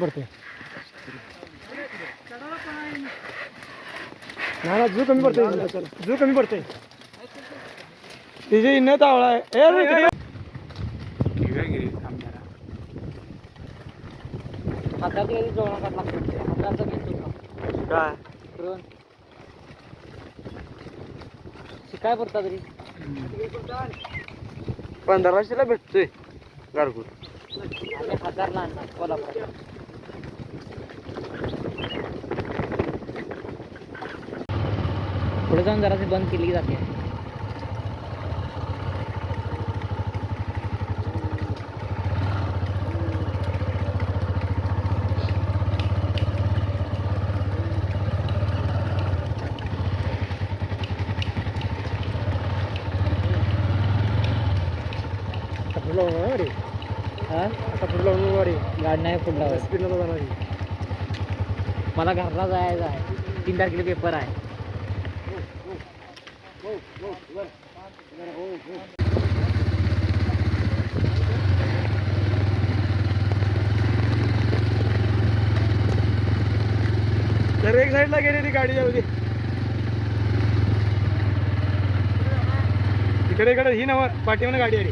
पडते नाना झू कमी पडते झू कमी पडते तिचे न तावळा आहे. हातात जोडा हाताचा घेतो काय? ड्रोन शिकाय पडता तरी. पंधराशेला भेटतोय. गारगूर पुढे जाऊन जरा ती बंद केली जाते. हा? आता गाडी नाही पुढला स्पीडला जाणार. मला घरला जायचं आहे. तीन तारखेला पेपर आहे. तर एक साईडला गेली ती गाडी जाऊ दे इकडे इकडे ही नव पाठीमाने गाडी आली